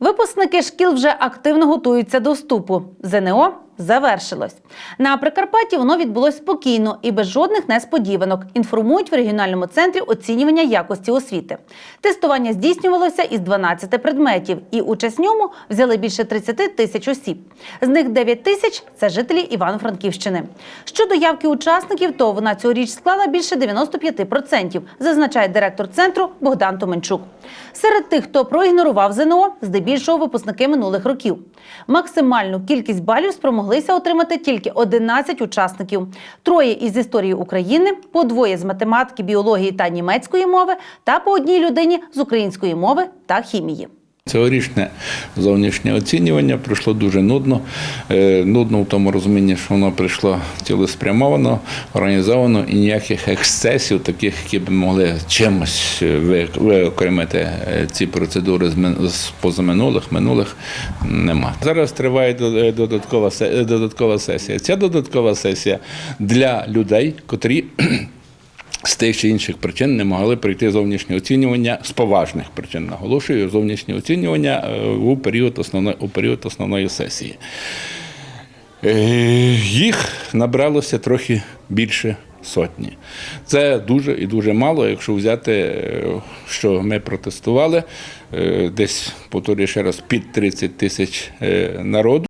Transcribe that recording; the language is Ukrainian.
Випускники шкіл вже активно готуються до вступу. ЗНО завершилось. На Прикарпатті воно відбулось спокійно і без жодних несподіванок. Інформують в регіональному центрі оцінювання якості освіти. Тестування здійснювалося із 12 предметів, і участь ньому взяли більше 30 тисяч осіб. З них 9 тисяч це жителі Івано-Франківщини. Щодо явки учасників, то вона цьогоріч склала більше 95%, зазначає директор центру Богдан Томенчук. Серед тих, хто проігнорував ЗНО, здебільшого випускники минулих років. Максимальну кількість балів спромоглися отримати тільки 11 учасників: троє із історії України, по двоє з математики, біології та німецької мови, та по одній людині з української мови та хімії. Цьогорічне зовнішнє оцінювання пройшло дуже нудно. Е, Нудно в тому розумінні, що воно прийшло цілеспрямовано, організовано і ніяких ексцесів, таких, які б могли чимось виокремити е, ці процедури з позаминулих, минулих, нема. Зараз триває е, е, додаткова сесія. Ця додаткова сесія для людей, котрі з тих чи інших причин не могли пройти зовнішнє оцінювання з поважних причин. Наголошую, зовнішнє оцінювання е, у період основної, у період основної сесії. Е, Їх набралося трохи більше сотні. Це дуже і дуже мало, якщо взяти, е, що ми протестували, десь, повторюю ще раз, під 30 тисяч народу.